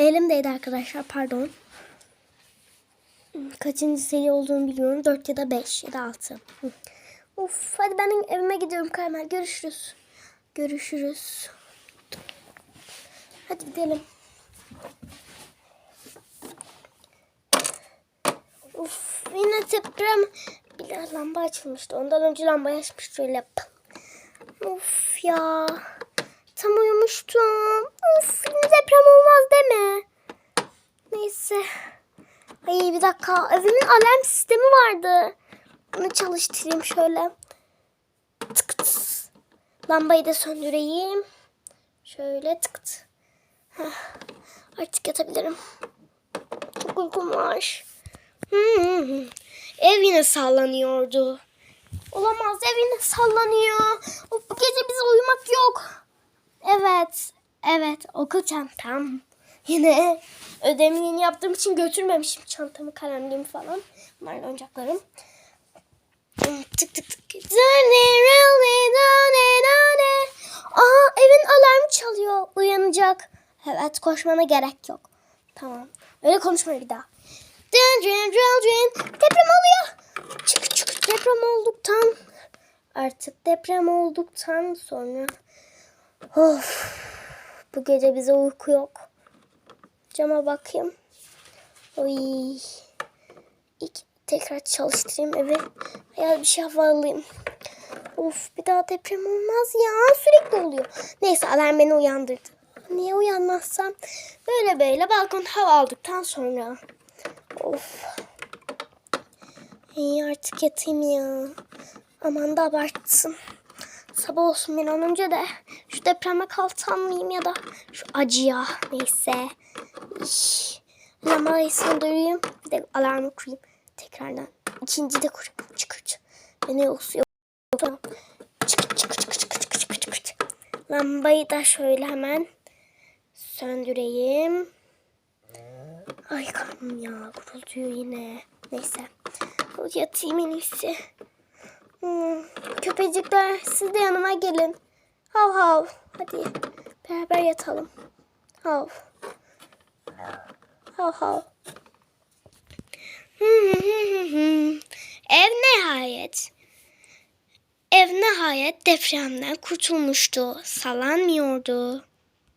Elimdeydi arkadaşlar pardon. Kaçıncı seri olduğunu biliyorum. 4 ya da 5 ya da 6. Hı. Of hadi ben evime gidiyorum Kaymel. Görüşürüz. Görüşürüz. Hadi gidelim. Of yine deprem. Bir lamba açılmıştı. Ondan önce lambayı açmış şöyle. Of ya. Tam uyumuştum. Of deprem olmaz deme. Neyse. Ay bir dakika. Evimin alarm sistemi vardı. Bunu çalıştırayım şöyle. Tık tık. Lambayı da söndüreyim. Şöyle tık tık. Heh. Artık yatabilirim. Çok uykum var. Hmm. Ev yine sallanıyordu. Olamaz ev yine sallanıyor. Of, bu gece bize uyumak yok. Evet. Okul çantam. Yine ödevimi yeni yaptığım için götürmemişim çantamı, kalemliğimi falan. Bunlar oyuncaklarım. Hmm, Tık tık tık. Aa evin alarmı çalıyor. Uyanacak. Evet koşmana gerek yok. Tamam. Öyle konuşma bir daha. Dın dın dın dın. Deprem oluyor. Çık çık deprem olduktan artık deprem olduktan sonra of bu gece bize uyku yok. Cama bakayım. Oy. İlk tekrar çalıştırayım evi. Hayal bir şey hava alayım. Of bir daha deprem olmaz ya. Sürekli oluyor. Neyse alarm beni uyandırdı. Niye uyanmazsam? Böyle böyle balkon hava aldıktan sonra. Of. İyi artık yatayım ya. Aman da abarttım. Sabah olsun an önce de şu depreme kaltanmayayım ya da şu acıya neyse. İş. Lambayı söndüreyim. Bir de alarmı kurayım. Tekrardan. İkinci de kurayım. Çıkırt. Ve ne olsun yok. Çıkırt çıkırt çıkırt çıkırt çıkırt çıkırt çıkırt. Lambayı da şöyle hemen söndüreyim. Ay karnım ya kuruluyor yine. Neyse. Yatayım en iyisi. Hmm, köpecikler siz de yanıma gelin. Hav hav. Hadi beraber yatalım. Hav. Hav hav. Ev nihayet. Ev nihayet depremden kurtulmuştu. Sallanmıyordu.